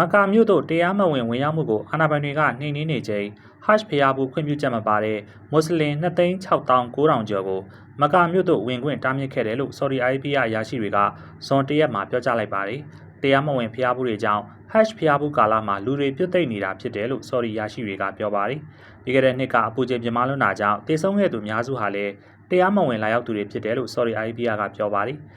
မက္ကာမြို့သို့တရားမဝင်ဝင်ရောက်မှုကိုအာဏာပိုင်တွေကနှိမ်နင်းနေချိန် hash ဖျားဘူးခွင့်ပြုချက်မပါတဲ့မွတ်စလင်2,690,000ကျော်ကိုမက္ကာမြို့သို့ဝင်ခွင့်တားမြစ်ခဲ့တယ်လို့ Saudi Arabia အရာရှိတွေကဇွန်တရက်မှာပြောကြားလိုက်ပါတယ်။တရားမဝင်ဖျားဘူးတွေကြောင့် hash ဖျားဘူးကာလမှာလူတွေပြုတ်သိမ့်နေတာဖြစ်တယ်လို့ Saudi အရာရှိတွေကပြောပါတယ်။ပြီးခဲ့တဲ့နှစ်ကအပူချိန်ပြင်းမလွန်းတာကြောင့်တေဆုံးခဲ့သူများစုဟာလည်းတရားမဝင်လာရောက်သူတွေဖြစ်တယ်လို့ Saudi Arabia ကပြောပါတယ်။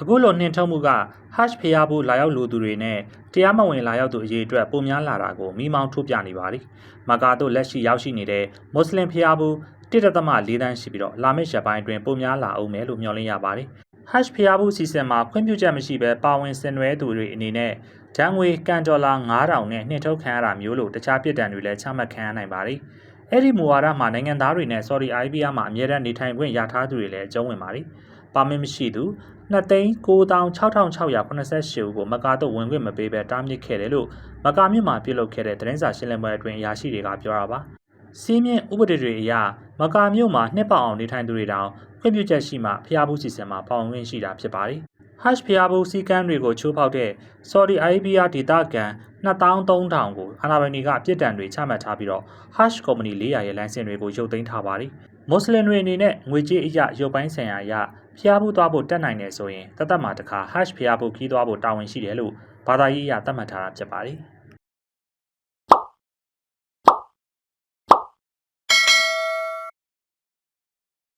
အခုလိုနှင်ထုတ်မှုက hash ဖျားဘူးလာရောက်လူသူတွေနဲ့တရားမဝင်လာရောက်သူအရေးအတွက်ပုံများလာတာကိုမိမောင်းထုတ်ပြနေပါတယ်။မကာတို့လက်ရှိရောက်ရှိနေတဲ့မွတ်စလင်ဖျားဘူး1.4တန်းရှိပြီးတော့လာမယ့်ရက်ပိုင်းအတွင်းပုံများလာအောင်မယ်လို့မျှော်လင့်ရပါတယ်။ hash ဖျားဘူးစီစဉ်မှာခွင့်ပြုချက်မရှိဘဲပါဝင်ဆင်နွှဲသူတွေအနေနဲ့ဒဏ်ငွေကန်ဒေါ်လာ9000နဲ့နှင်ထုတ်ခံရတာမျိုးလို့တခြားပြည်တံတွေလည်းချမှတ်ခံရနိုင်ပါတယ်။အဲ့ဒီမူဝါဒမှာနိုင်ငံသားတွေနဲ့ Saudi Arabia မှာအမြဲတမ်းနေထိုင်ခွင့်ရထားသူတွေလည်းအကျုံးဝင်ပါတယ်။ပါမစ်မရှိသူ 2,96,688ဦးကိုမကာတော့ဝင်ခွင့်မပေးဘဲတားမြစ်ခဲ့တယ်လို့မကာမြို့မှာပြုလုပ်ခဲ့တဲ့သတင်းစာရှင်းလင်းပွဲအတွင်းအရာရှိတွေကပြောတာပါ။စီးမြင့်ဥပဒေတွေအရမကာမြို့မှာနှစ်ပေါအောင်နေထိုင်သူတွေတောင်ခွင့်ပြုချက်ရှိမှဖျားဘူးစီစဉ်မှာပေါဝင်ခွင့်ရှိတာဖြစ်ပါတယ်။ hash ဖျားဘူးစီကမ်းတွေကိုချိုးဖောက်တဲ့ Saudi Arabia ဒေသခံ2300ကိုအာဏာပိုင်တွေကအပြစ်ဒဏ်တွေချမှတ်ထားပြီးတော့ hash ကုမ္ပဏီ400ရဲ့လိုင်စင်တွေကိုရုပ်သိမ်းထားပါတယ်။ မွတ်စလင်တွေအနေနဲ့ငွေကြေးအရရုပ်ပိုင်းဆိုင်ရာအရဖျားဘူးသွားဖို့တက်နိုင်တယ်ဆိုရင်တသက်မှာတစ်ခါ hash ဖျားဘူးခီးသွားဖို့တာဝန်ရှိတယ်လို့ဘာသာရေးအရသတ်မှတ်ထားတာဖြစ်ပါတယ်။